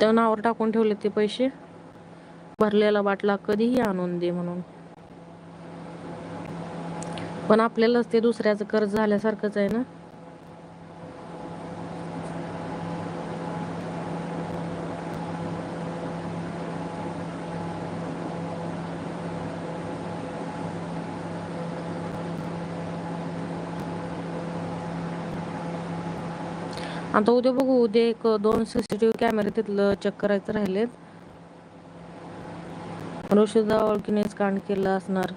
त्या नावावर टाकून ठेवले ते पैसे. भरलेला बाटला कधीही आणून दे म्हणून. पण आपल्यालाच ते दुसऱ्याचं कर्ज झाल्यासारखंच आहे ना? आता उद्या बघू उद्या एक दोन सीसीटीव्ही कॅमेरे तिथलं चेक करायचं राहिलेत. ऋषीदा ओळखीनेच कांड केलं असणार.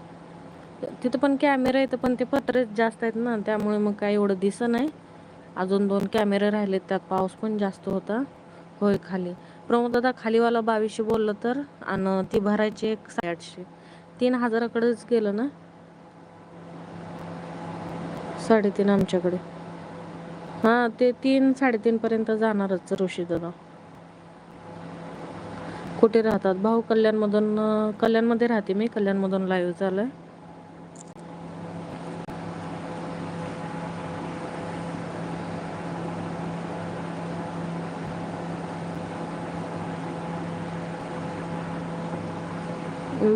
तिथं पण कॅमेरे आहेत पण ते पत्रे जास्त आहेत ना त्यामुळे मग काय एवढं दिसत नाही. अजून दोन कॅमेरे राहिलेत त्यात पाऊस पण जास्त होता. होय खाली. प्रमोद दादा खालीवाला बावीसशे बोललं तर आणि ती भरायची एक साडेआठशे. तीन हजाराकडेच गेलं ना? साडेतीन आमच्याकडे. हा ते तीन साडेतीन पर्यंत जाणारच ऋषी दादा. कुठे राहतात? भाऊ कल्याणमधून कल्याणमध्ये राहते मी. कल्याणमधून लाईव्ह चालू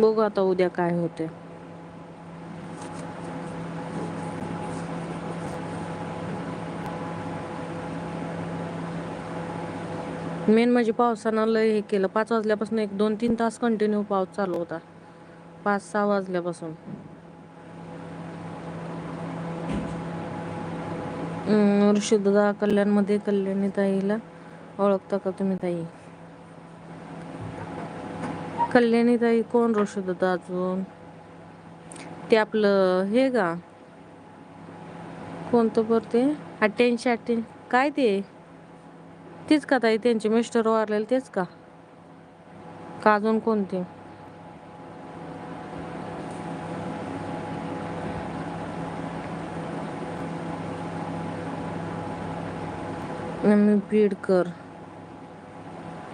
बघू आता उद्या काय होते मेन म्हणजे पावसानं लय हे केलं. पाच वाजल्यापासून एक दोन तीन तास कंटिन्यू पाऊस चालू होता. पाच सहा वाजल्यापासून. हम्म, कल्याणमध्ये कल्याणी ताईला ओळखता का तुम्ही ताई? कल्याणी ताई कोण ऋषीदादा अजून? ते आपलं हे का? कोणतं बरं ते? अठ्ठ्याऐंशी अठ्ठ्याऐंशी काय ते? तेच का ताई? त्यांचे मिस्टर वारलेले तेच का? का अजून कोणते? पीड कर.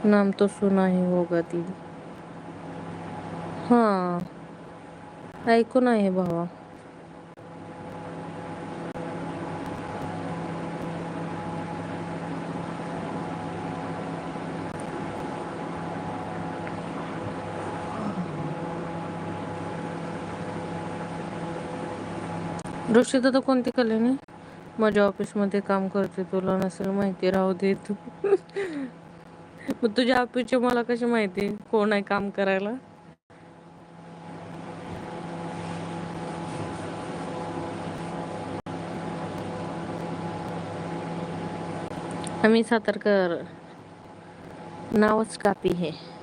नाम तो सुना ही होगा ती. हां. ऐकून आहे भावा. ऋषी दादा कोणती कल्याणी? माझ्या ऑफिसमध्ये काम करते तुला नसेल माहिती राहू दे तू. मग तुझ्या ऑफिसची मला कशी माहिती? कोण आहे काम करायला? आम्ही सातारकर. नावच कापी हे.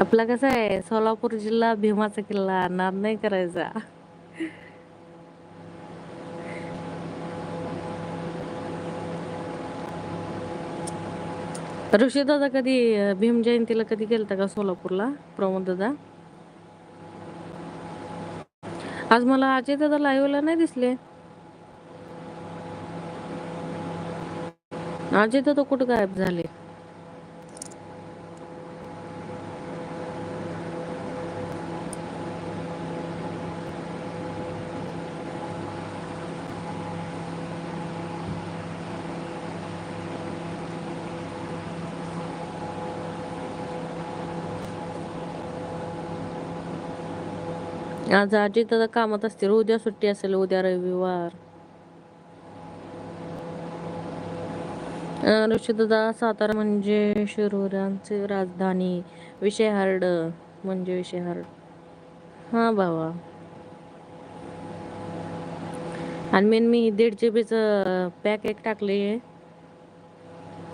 आपला कसं आहे सोलापूर जिल्हा भीमाचा किल्ला नाद नाही करायचा. ऋषी दादा कधी भीम जयंतीला कधी गेलता का सोलापूरला? प्रमोद दादा? आज मला अजय दादा लाईव्हला नाही दिसले. अजय दादा कुठं गायब झाले? आज आजी दादा कामात असतील उद्या सुट्टी असेल उद्या रविवार. अं, ऋषीदादा सातारा म्हणजे शिरोरांची राजधानी. विषय हार्ड म्हणजे विषय हार्ड हा बाबा आणि मेन मी दीड जी बीचं पॅक एक टाकले.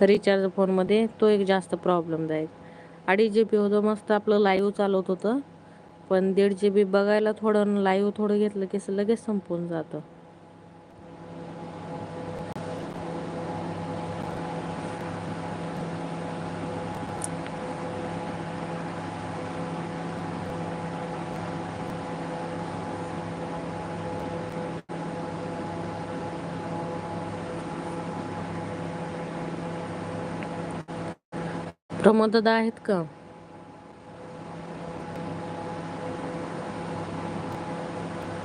रिचार्ज फोनमध्ये तो एक जास्त प्रॉब्लेमदायक अडीच जी बी होतं मस्त आपलं लाईव्ह चालवत होतं. पण दीड जी बी बघायला थोडं लाईव्ह थोडं घेतलं की लगेच संपून जातं. प्रमोददा आहेत का?